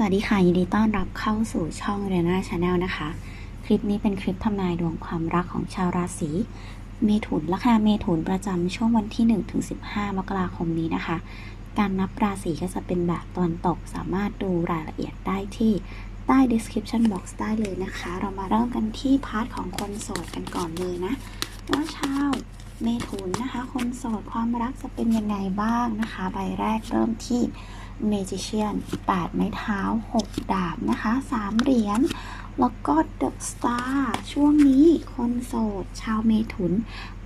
สวัสดีค่ะ ยินดีต้อนรับเข้าสู่ช่องเรน่าชาแนลนะคะ คลิปนี้เป็นคลิปทำนายดวงความรักของชาวราศีเมถุนลัคนาเมถุนประจำช่วงวันที่1-15 มกราคมนี้นะคะ การนับราศีก็จะเป็นแบบตอนตกสามารถดูรายละเอียดได้ที่ใต้ description box ได้เลยนะคะ เรามาเริ่มกันที่พาร์ทของคนโสดกันก่อนเลยนะ ว่าชาวเมถุนนะคะ คนโสดความรักจะเป็นยังไงบ้างนะคะ ใบแรกเริ่มที่ Magician 8ไม้เท้า6ดาบนะคะ3เหรียญแล้วก็ The Star ช่วงนี้คนโสด ชาวเมถุน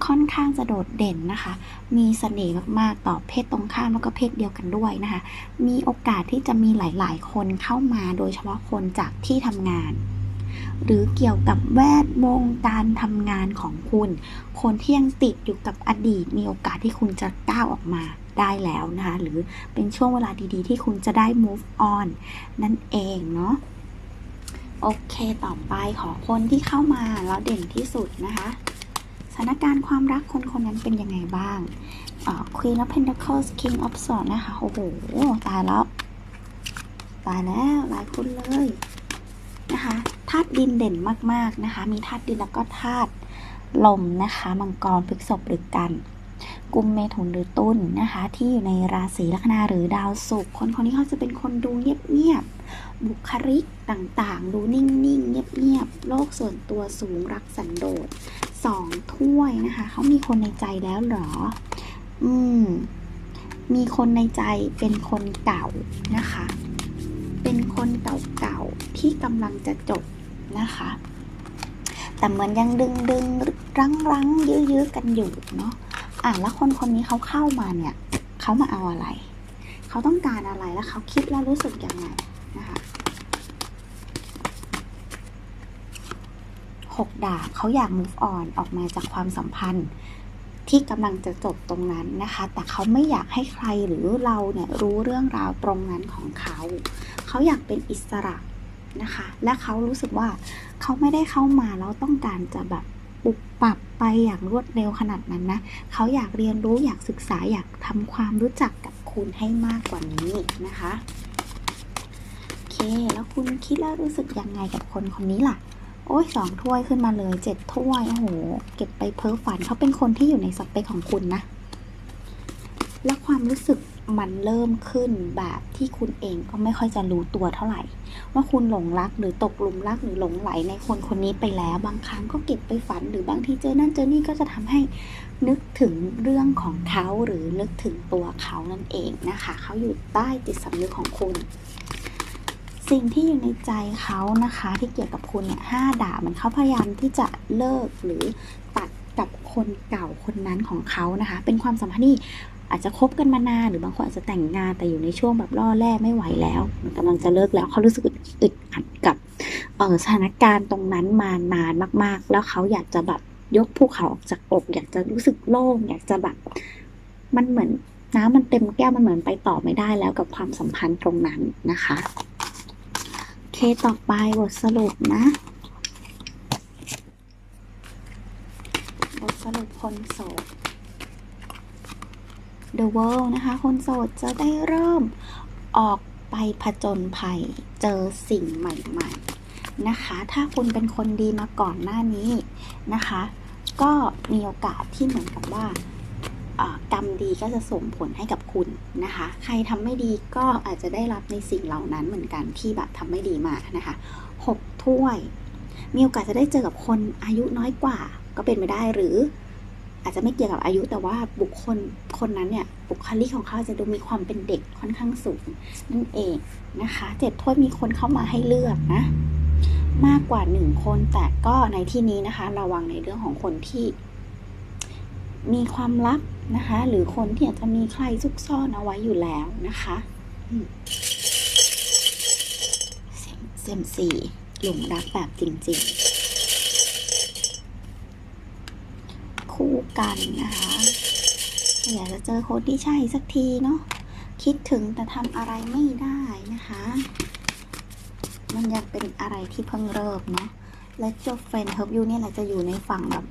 ค่อนข้างจะโดดเด่นนะคะ มีเสน่ห์มากๆ ต่อเพศตรงข้ามแล้วก็เพศเดียวกันด้วยนะคะ มีโอกาสที่จะมีหลายๆ คนเข้ามาโดยเฉพาะคนจากที่ทำงาน หรือเกี่ยวกับแวดวงการทำงานของคุณ คนที่ยังติดอยู่กับอดีต มีโอกาสที่คุณจะก้าวออกมา ได้แล้วนะคะหรือเป็นช่วงเวลาดีๆ ที่คุณจะได้ move on นั่นเองเนาะโอเคต่อไปขอคนที่เข้ามาแล้วเด่นที่สุดนะคะสถานการณ์ความรักคนคนนั้นเป็นยังไงบ้างออ Queen of Pentacles King of Swords นะคะ โอ้โห ตายแล้ว ตายแล้วหลายคนเลยนะคะธาตุดินเด่นมาก ๆ นะคะ มีธาตุดินแล้วก็ธาตุลมนะคะ มังกรพฤษภหรือกัน กลุ่มเมถุนหรือตุลนะคะ ที่อยู่ในราศีลัคนาหรือดาวศุกร์คนคนนี้เขาจะเป็นคนดูเงียบๆบุคลิกต่างๆ ดูนิ่งๆ เงียบๆโลกส่วนตัวสูงรักสันโดษสองถ้วยนะคะเขามีคนในใจแล้วเหรอ อืม มีคนในใจเป็นคนเก่านะคะ เป็นคนเก่าๆที่กำลังจะจบนะคะแต่เหมือนยังดึงดึงรั้งรั้งๆยื้อๆกันอยู่เนาะ อะแล้วคนคนนี้เขาเข้ามาเนี่ยเขามาเอาอะไร เขาต้องการอะไรแล้วเขาคิดแล้วรู้สึกยังไงนะคะหกดาบเขาอยาก move on ออกมาจากความสัมพันธ์ที่กำลังจะจบตรงนั้นนะคะ แต่เขาไม่อยากให้ใครหรือเราเนี่ยรู้เรื่องราวตรงนั้นของเขา เขาอยากเป็นอิสระนะคะ และเขารู้สึกว่าเขาไม่ได้เข้ามาแล้วต้องการจะแบบ ปุบปรับไปอย่างรวดเร็วขนาดนั้นนะ เขาอยากเรียนรู้อยากศึกษาอยากทำความรู้จักกับคุณให้มากกว่านี้นะคะโอเค แล้วคุณคิดแล้วรู้สึกยังไงกับคนคนนี้ล่ะ โอ้ยสองถ้วยขึ้นมาเลยเจ็ดถ้วย โอ้โห เก็บไปเพ้อฝันเขาเป็นคนที่อยู่ในสเปคของคุณนะ และความรู้สึก มันเริ่มขึ้นแบบที่คุณเองก็ไม่ค่อยจะรู้ตัวเท่าไหร่ ว่าคุณหลงรักหรือตกหลุมรักหรือหลงไหลในคนคนนี้ไปแล้ว บางครั้งก็เก็บไปฝันหรือบางทีเจอนั่นเจอนี่ก็จะทำให้นึกถึงเรื่องของเขาหรือนึกถึงตัวเขานั่นเองนะคะเขาอยู่ใต้จิตสำนึกของคุณ สิ่งที่อยู่ในใจเขานะคะที่เกี่ยวกับคุณเนี่ยห้าดาบมันเขาพยายามที่จะเลิกหรือตัดกับคนเก่าคนนั้นของเขานะคะ เป็นความสัมพันธ์ที่ อาจจะคบกันมานานหรือบางคนอาจจะแต่งงานแต่อยู่ในช่วงแบบล่อแร่ไม่ไหวแล้วมันกำลังจะเลิกแล้วเขารู้สึกอึดอัดกับสถานการณ์ตรงนั้นมานานมาก ๆ แล้วเขาอยากจะแบบยกภูเขาออกจากอกอยากจะรู้สึกโล่งอยากจะแบบมันเหมือนน้ำมันเต็มแก้วมันเหมือนไปต่อไม่ได้แล้วกับความสัมพันธ์ตรงนั้นนะคะโอเคต่อไปบทสรุปนะบทสรุปคนโสด The World นะคะ คนโสดจะได้เริ่มออกไปผจญภัยเจอสิ่งใหม่ๆนะคะ ถ้าคุณเป็นคนดีมาก่อนหน้านี้นะคะ ก็มีโอกาสที่เหมือนกับว่ากรรมดีก็จะส่งผลให้กับคุณนะคะ ใครทำไม่ดีก็อาจจะได้รับในสิ่งเหล่านั้นเหมือนกันที่แบบทำไม่ดีมานะคะหกถ้วย มีโอกาสจะได้เจอกับคนอายุน้อยกว่าก็เป็นไปได้หรือ อาจจะไม่เกี่ยวกับอายุแต่ว่าบุคคลคนนั้นเนี่ยบุคลิกของเขาจะดูมีความเป็นเด็กค่อนข้างสูงนั่นเองนะคะเจ็ดถ้วยมีคนเข้ามาให้เลือกนะ มากกว่าหนึ่งคนแต่ก็ในที่นี้นะคะ ระวังในเรื่องของคนที่ มีความลับนะคะ หรือคนที่อาจจะมีใครซุกซ่อนเอาไว้อยู่แล้วนะคะเซมเซมสี่หลงรักแบบจริง ๆ คู่ กันนะคะอยากจะเจอคนที่ใช่สักทีเนาะคิดถึงแต่ทำอะไรไม่ได้นะคะ มันยังเป็นอะไรที่เพิ่งเริ่มเนาะและเจ้าเฟรนเฮิร์บยูเนี่ยแหละจะอยู่ในฝั่งแบบ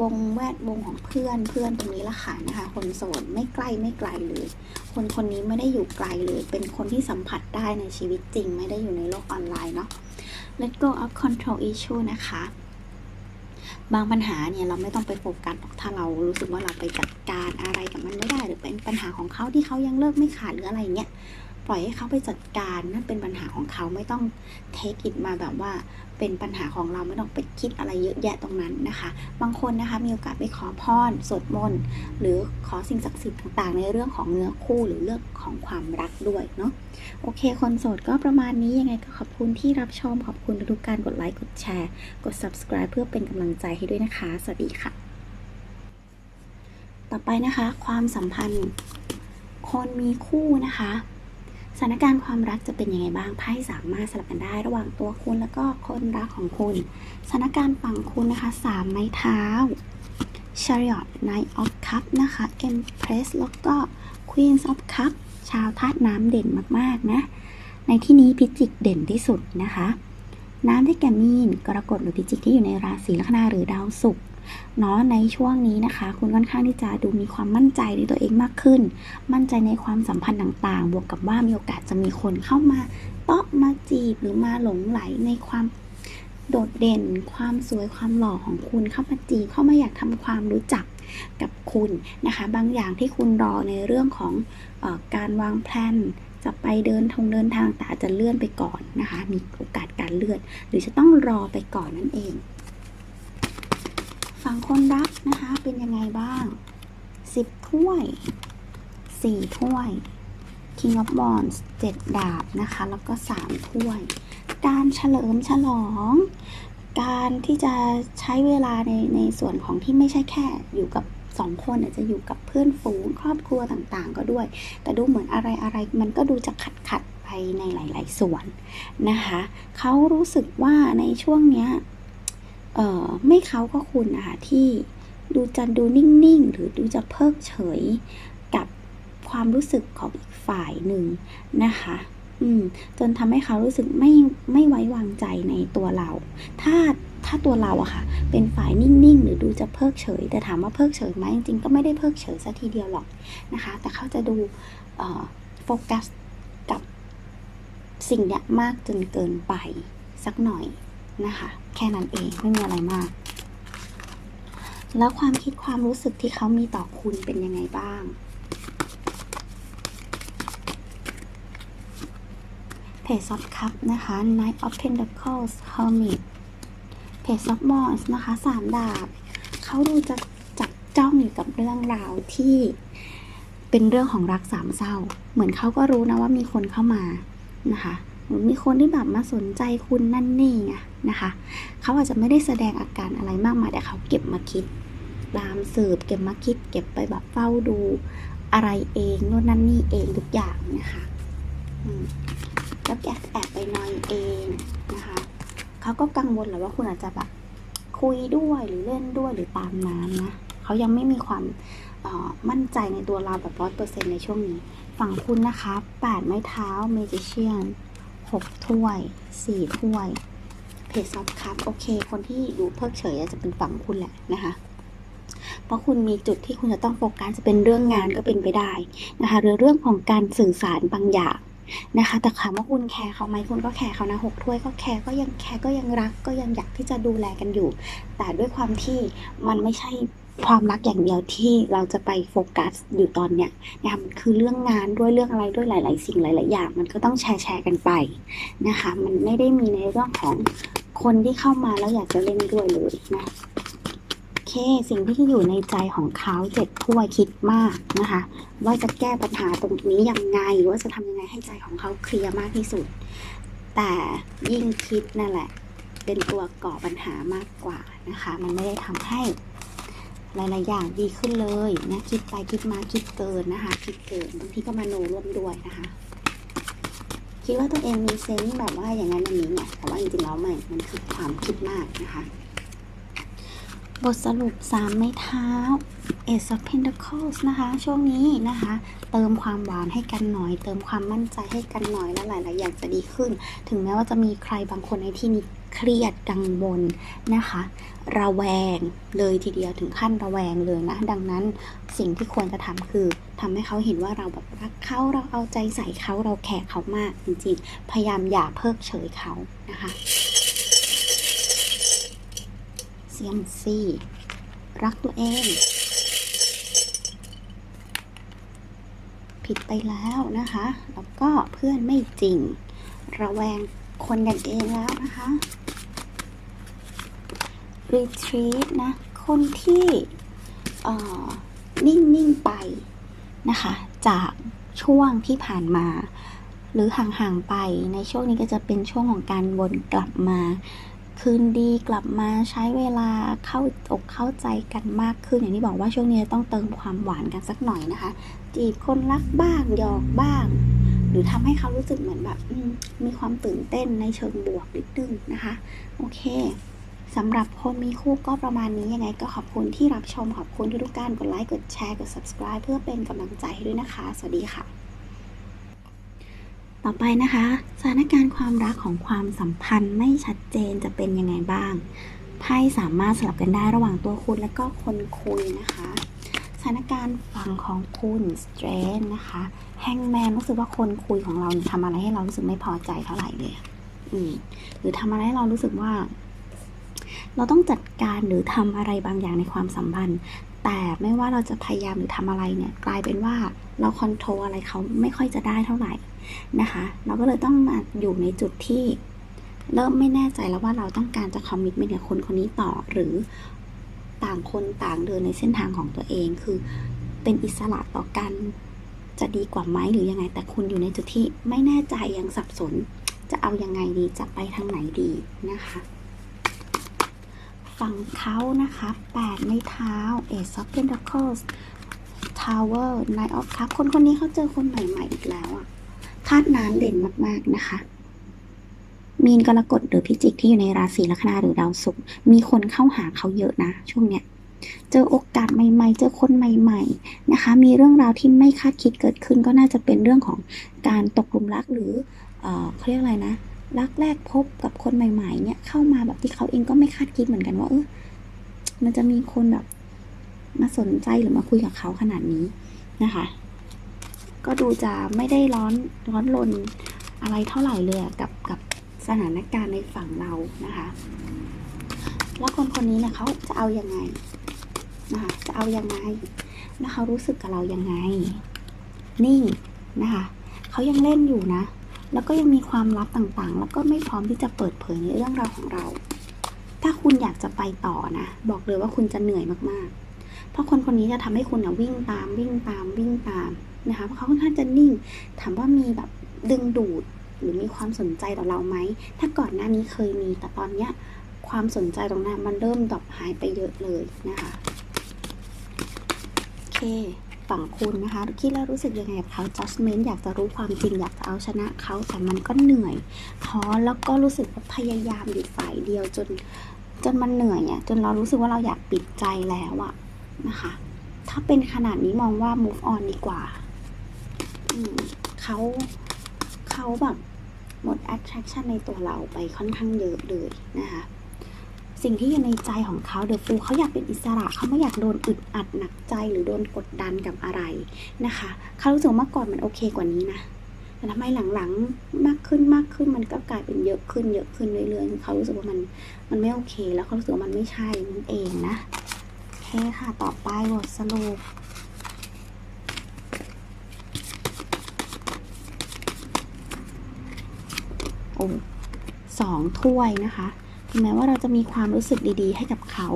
วงแวดวงของเพื่อนเพื่อนตรงนี้ละค่ะนะคะ คนโสดไม่ใกล้ไม่ไกลเลย คนคนนี้ไม่ได้อยู่ไกลเลย เป็นคนที่สัมผัสได้ในชีวิตจริง ไม่ได้อยู่ในโลกออนไลน์เนาะ let go of control issue นะคะ บางปัญหาเนี่ยเราไม่ต้องไปโฟกัสหรอกถ้าเรารู้สึกว่าเราไปจัดการอะไรกับมันไม่ได้ หรือเป็นปัญหาของเขาที่เขายังเลิกไม่ขาดหรืออะไรเงี้ย ปล่อยให้เขาไปจัดการนั่นเป็นปัญหาของเขาไม่ต้อง take it มาแบบว่าเป็นปัญหาของเราไม่ต้องไปคิดอะไรเยอะแยะตรงนั้นนะคะ บางคนนะคะมีโอกาสไปขอพรสวดมนต์หรือขอสิ่งศักดิ์สิทธิ์ต่างๆ ในเรื่องของเนื้อคู่หรือเรื่องของความรักด้วยเนาะโอเค คนโสดก็ประมาณนี้ยังไงก็ขอบคุณที่รับชมขอบคุณทุกการกดไลค์กดแชร์ กด subscribe เพื่อเป็นกำลังใจให้ด้วยนะคะ สวัสดีค่ะ ต่อไปนะคะ ความสัมพันธ์ คนมีคู่นะคะ สถานการณ์ความรักจะเป็นยังไงบ้างไพ่สามารถสลับกันได้ระหว่างตัวคุณแล้วก็คนรักของคุณ สถานการณ์ฝั่งคุณนะคะสามไม้เท้า Chariot Knight of Cup นะคะ Empress แล้วก็ Queen of Cup ชาวธาตุน้ำเด่นมากๆนะ ในที่นี้พิจิกเด่นที่สุดนะคะ น้ำได้แก่มีน กรกฎหรือพิจิกที่อยู่ในราศีลัคนาหรือดาวศุกร์ เนาะในช่วงนี้นะคะ คุณค่อนข้างที่จะดูมีความมั่นใจในตัวเองมากขึ้น มั่นใจในความสัมพันธ์ต่างๆ บวกกับว่ามีโอกาสจะมีคนเข้ามาเตาะมาจีบหรือมาหลงไหลในความโดดเด่น ความสวยความหล่อของคุณเข้ามาจีบเข้ามาอยากทำความรู้จักกับคุณนะคะ บางอย่างที่คุณรอในเรื่องของออการวางแผนจะไปเดินทงเดินทางแต่อาจจะเลื่อนไปก่อนนะคะ มีโอกาสการเลื่อน หรือจะต้องรอไปก่อนนั่นเอง ฝั่งคนรักนะคะ เป็นยังไงบ้าง10ถ้วย4ถ้วย King of Wands 7 ดาบนะคะ แล้วก็ 3 ถ้วย การเฉลิมฉลอง การที่จะใช้เวลาในในส่วนของที่ไม่ใช่แค่อยู่กับสองคนอาจจะอยู่กับเพื่อนฝูงครอบครัวต่างๆ ก็ด้วย แต่ดูเหมือนอะไรอะไรมันก็ดูจะขัดขัดไปในหลาย ๆ ส่วนนะคะ เขารู้สึกว่าในช่วงเนี้ย เออไม่เขาก็คุณนะคะที่ดูจะดูนิ่งๆ หรือดูจะเพิกเฉยกับความรู้สึกของอีกฝ่ายหนึ่งนะคะ อืม จนทำให้เขารู้สึกไม่ไม่ไว้วางใจในตัวเรา ถ้าถ้าตัวเราอะค่ะ เป็นฝ่ายนิ่งๆ หรือดูจะเพิกเฉย แต่ถามว่าเพิกเฉยไหมจริงๆก็ไม่ได้เพิกเฉยซะทีเดียวหรอกนะคะ แต่เขาจะดูโฟกัสกับสิ่งเนี้ยมากจนเกินไปสักหน่อย นะคะ แค่นั้นเองไม่มีอะไรมาก แล้วความคิดความรู้สึกที่เขามีต่อคุณเป็นยังไงบ้างเพจซอฟคัพนะคะ Knight of Pentacles Hermit เพจซอฟมอสนะคะสามดาบเขาดูจะจับจ้องอยู่กับเรื่องราวที่เป็นเรื่องของรักสามเศร้า เหมือนเขาก็รู้นะว่ามีคนเข้ามานะคะ หรือมีคนที่แบบมาสนใจคุณนั่นนี่ไงนะคะ เขาอาจจะไม่ได้แสดงอาการอะไรมากมายแต่เขาเก็บมาคิด ตามสืบเก็บมาคิด เก็บไปแบบเฝ้าดูอะไรเองโน่นนั่นนี่เองทุกอย่างนะคะแล้วแอบแอบไปนอยเองนะคะ เขาก็กังวลแหละว่าคุณอาจจะแบบคุยด้วยหรือเล่นด้วยหรือตามน้ำนะเขายังไม่มีความมั่นใจในตัวเราแบบร้อยเปอร์เซ็นในช่วงนี้ ฝั่งคุณนะคะแปดไม้เท้าเมจิเชียน หกถ้วยสี่ถ้วย เพจซอฟคัพโอเค คนที่ดูเพิกเฉยจจะเป็นฝั่งคุณแหละนะคะเพราะคุณมีจุดที่คุณจะต้องโฟกัสจะเป็นเรื่องงานก็เป็นไปได้นะคะหรือเรื่องของการสื่อสารบางอย่างนะคะ แต่ถามว่าคุณแคร์เขาไหมคุณก็แคร์เขานะหกถ้วยก็แคร์ก็ยังแคร์ก็ยังรักก็ยังอยากที่จะดูแลกันอยู่ แต่ด้วยความที่มันไม่ใช่ ความรักอย่างเดียวที่เราจะไปโฟกัสอยู่ตอนเนี้ยนะคะมันคือเรื่องงานด้วยเรื่องอะไรด้วยหลาย ๆ สิ่งหลาย ๆ อย่าง มันก็ต้องแชร์แชร์กันไปนะคะ มันไม่ได้มีในเรื่องของคนที่เข้ามาแล้วอยากจะเล่นด้วยเลยนะโอเคสิ่งที่อยู่ในใจของเขาเจ็ดถ้วยคิดมากนะคะ ว่าจะแก้ปัญหาตรงนี้ยังไงว่าจะทำยังไงให้ใจของเขาเคลียร์มากที่สุด แต่ยิ่งคิดนั่นแหละ เป็นตัวก่อปัญหามากกว่านะคะ มันไม่ได้ทำให้ หลาย ๆ อย่างดีขึ้นเลยนะคิดไปคิดมาคิดเกินนะคะ คิดเกินบางทีก็มาโนร่วมด้วยนะคะ คิดว่าตัวเองมีเซนส์แบบว่าอย่างนั้นอย่างนี้ไงแต่ว่าจริงๆแล้วไม่มันคือความคิดมากนะคะ บทสรุปสามไม้เท้า Ace of Pentacles นะคะ ช่วงนี้นะคะ เติมความหวานให้กันหน่อย เติมความมั่นใจให้กันหน่อยและหลายๆอย่างจะดีขึ้น ถึงแม้ว่าจะมีใครบางคนในที่นี้เครียดกังวลนะคะ ระแวงเลยทีเดียวถึงขั้นระแวงเลยนะ ดังนั้นสิ่งที่ควรจะทำคือทำให้เขาเห็นว่าเราแบบรักเขาเราเอาใจใส่เขาเราแคร์เขามากจริงๆ พยายามอย่าเพิกเฉยเขานะคะเซียมซี่รักตัวเอง ผิดไปแล้วนะคะ แล้วก็เพื่อนไม่จริง ระแวงคนกันเองแล้วนะคะ retreat นะ คนที่เอ่อนิ่งๆไปนะคะ จากช่วงที่ผ่านมา หรือห่างๆไปในช่วงนี้ก็จะเป็นช่วงของการวนกลับมา คืนดีกลับมาใช้เวลาเข้าอกเข้าใจกันมากขึ้นอย่างที่บอกว่าช่วงนี้ต้องเติมความหวานกันสักหน่อยนะคะ จีบคนรักบ้างหยอกบ้าง หรือทำให้เขารู้สึกเหมือนแบบมมีความตื่นเต้นในเชิงบวกนิดนึงนะคะ โอเคสำหรับคนมีคู่ก็ประมาณนี้ยังไงก็ขอบคุณที่รับชมขอบคุณทุกๆการกดไลค์กดแชร์กด subscribe เพื่อเป็นกำลังใจให้ด้วยนะคะ สวัสดีค่ะ ต่อไปนะคะ สถานการณ์ความรักของความสัมพันธ์ไม่ชัดเจนจะเป็นยังไงบ้างไพ่สามารถสลับกันได้ระหว่างตัวคุณและก็คนคุยนะคะ สถานการณ์ฝั่งของคุณสเตรนนะคะแฮงแมนรู้สึกว่าคนคุยของเราเนี่ยทำอะไรให้เรารู้สึกไม่พอใจเท่าไหร่เลย อืมหรือทำอะไรให้เรารู้สึกว่า เราต้องจัดการหรือทำอะไรบางอย่างในความสัมพันธ์ แต่ไม่ว่าเราจะพยายามหรือทำอะไรเนี่ย กลายเป็นว่าเราคอนโทรลอะไรเขาไม่ค่อยจะได้เท่าไหร่นะคะ เราก็เลยต้องมาอยู่ในจุดที่เริ่มไม่แน่ใจแล้วว่าเราต้องการจะคอมมิตเมนกับคนคนนี้ต่อ หรือ ต่างคนต่างเดินในเส้นทางของตัวเองคือเป็นอิสระต่อกันจะดีกว่าไหมหรือยังไง แต่คุณอยู่ในจุดที่ไม่แน่ใจยังสับสน จะเอายังไงดีจะไปทางไหนดีนะคะ ฝั่งเขานะคะ8ไม้เท้า Ace of Pentacles Tower Knight of Cups คนคนนี้เขาเจอคนใหม่ๆอีกแล้วอะธาตุน้ำเด่นมากๆนะคะ มีนกรกฎหรือพิจิกที่อยู่ในราศีลัคนาหรือดาวศุกร์มีคนเข้าหาเขาเยอะนะช่วงเนี้ยเจอโอกาสใหม่ๆ เจอคนใหม่ๆนะคะ มีเรื่องราวที่ไม่คาดคิดเกิดขึ้นก็น่าจะเป็นเรื่องของการตกหลุมรักหรือเออเขาเรียกอะไรนะ รักแรกพบกับคนใหม่ๆ เนี่ยเข้ามาแบบที่เขาเองก็ไม่คาดคิดเหมือนกันว่าเออมันจะมีคนแบบมาสนใจหรือมาคุยกับเขาขนาดนี้นะคะ ก็ดูจะไม่ได้ร้อนร้อนรนอะไรเท่าไหร่เลยกับกับ สถานการณ์ในฝั่งเรานะคะ แล้วคนคนนี้เนี่ยเขาจะเอายังไงนะคะจะเอายังไง แล้วเขารู้สึกกับเรายังไง นิ่งนะคะเขายังเล่นอยู่นะ แล้วก็ยังมีความลับต่างๆ แล้วก็ไม่พร้อมที่จะเปิดเผยในเรื่องราวของเรา ถ้าคุณอยากจะไปต่อนะ บอกเลยว่าคุณจะเหนื่อยมากๆ เพราะคนคนนี้จะทำให้คุณนะวิ่งตามวิ่งตามวิ่งตามนะคะเพราะเขาค่อนข้างจะนิ่ง ถามว่ามีแบบดึงดูด หรือมีความสนใจต่อเราไหม ถ้าก่อนหน้านี้เคยมี แต่ตอนเนี้ยความสนใจตรงนั้นมันเริ่มดรอปหายไปเยอะเลยนะคะ โอเคฝั่งคุณนะคะคิดแล้วรู้สึกยังไงกับเขา judgment อยากจะรู้ความจริงอยากจะเอาชนะเขาแต่มันก็เหนื่อยท้อแล้วก็รู้สึกว่าพยายามอยู่ฝ่ายเดียวจนจนมันเหนื่อยอะจนเรารู้สึกว่าเราอยากปิดใจแล้วอะนะคะ ถ้าเป็นขนาดนี้มองว่า move on ดีกว่าเขา เขาแบบหมด attraction ในตัวเราไปค่อนข้างเยอะเลยนะคะสิ่งที่อยู่ในใจของเขาเดอะฟูเขาอยากเป็นอิสระเขาไม่อยากโดนอึดอัดหนักใจหรือโดนกดดันกับอะไรนะคะเขารู้สึกเมื่อก่อนมันโอเคกว่านี้นะแต่ทำไมหลังๆมากขึ้นมากขึ้นมันก็กลายเป็นเยอะขึ้นเยอะขึ้นเรื่อยๆเขารู้สึกว่ามันมันไม่โอเค แล้วเขารู้สึกว่ามันไม่ใช่นั่นเองนะโอเคค่ะต่อไปบทสรุป อ้สองถ้วยนะคะถึงแม้ว่าเราจะมีความรู้สึกดีๆ ให้กับเขา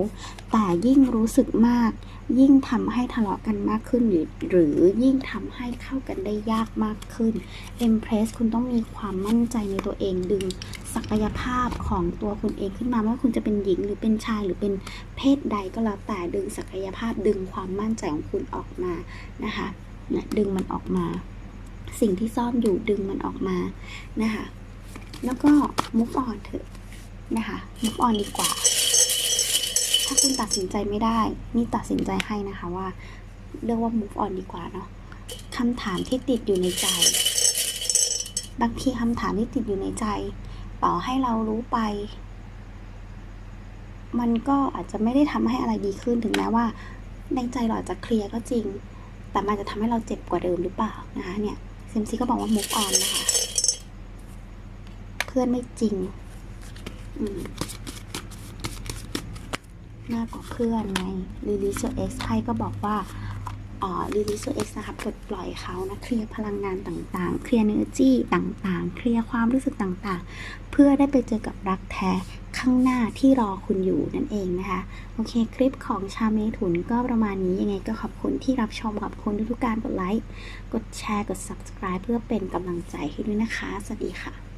แต่ยิ่งรู้สึกมาก ยิ่งทำให้ทะเลาะกันมากขึ้นหรือหรือยิ่งทำให้เข้ากันได้ยากมากขึ้น Empress คุณต้องมีความมั่นใจในตัวเองดึงศักยภาพของตัวคุณเองขึ้นมาไม่ว่าคุณจะเป็นหญิงหรือเป็นชายหรือเป็นเพศใดก็แล้วแต่ดึงศักยภาพดึงความมั่นใจของคุณออกมานะคะเนี่ยดึงมันออกมา สิ่งที่ซ่อนอยู่ดึงมันออกมานะคะ แล้วก็ move on เถอะนะคะ move on ดีกว่า ถ้าคุณตัดสินใจไม่ได้ นี่ตัดสินใจให้นะคะว่าเรียกว่า move on ดีกว่าเนาะคำถามที่ติดอยู่ในใจ บางทีคำถามที่ติดอยู่ในใจต่อให้เรารู้ไป มันก็อาจจะไม่ได้ทำให้อะไรดีขึ้นถึงแม้ว่า ในใจเราอาจจะเคลียร์ก็จริง แต่มันจะทำให้เราเจ็บกว่าเดิมหรือเปล่านะคะเนี่ยซิมซีก็บอกว่า move on นะคะ พื่อนไม่จริงมากกว่าเพื่อนไงลิลิโซเอ็กซ์ไพ่ก็บอกว่าอ๋อลิลิโซเอ็กซ์นะคะปลดปล่อยเขานะเคลียร์พลังงานต่างๆ เคลียร์เนอร์จีต่างๆ เคลียร์ความรู้สึกต่างๆ เพื่อได้ไปเจอกับรักแท้ข้างหน้าที่รอคุณอยู่นั่นเองนะคะ โอเคคลิปของชาเมถุนก็ประมาณนี้ยังไงก็ขอบคุณที่รับชมขอบคุณทุกๆการกดไลค์ กดแชร์ กด subscribe เพื่อเป็นกำลังใจให้ด้วยนะคะ สวัสดีค่ะ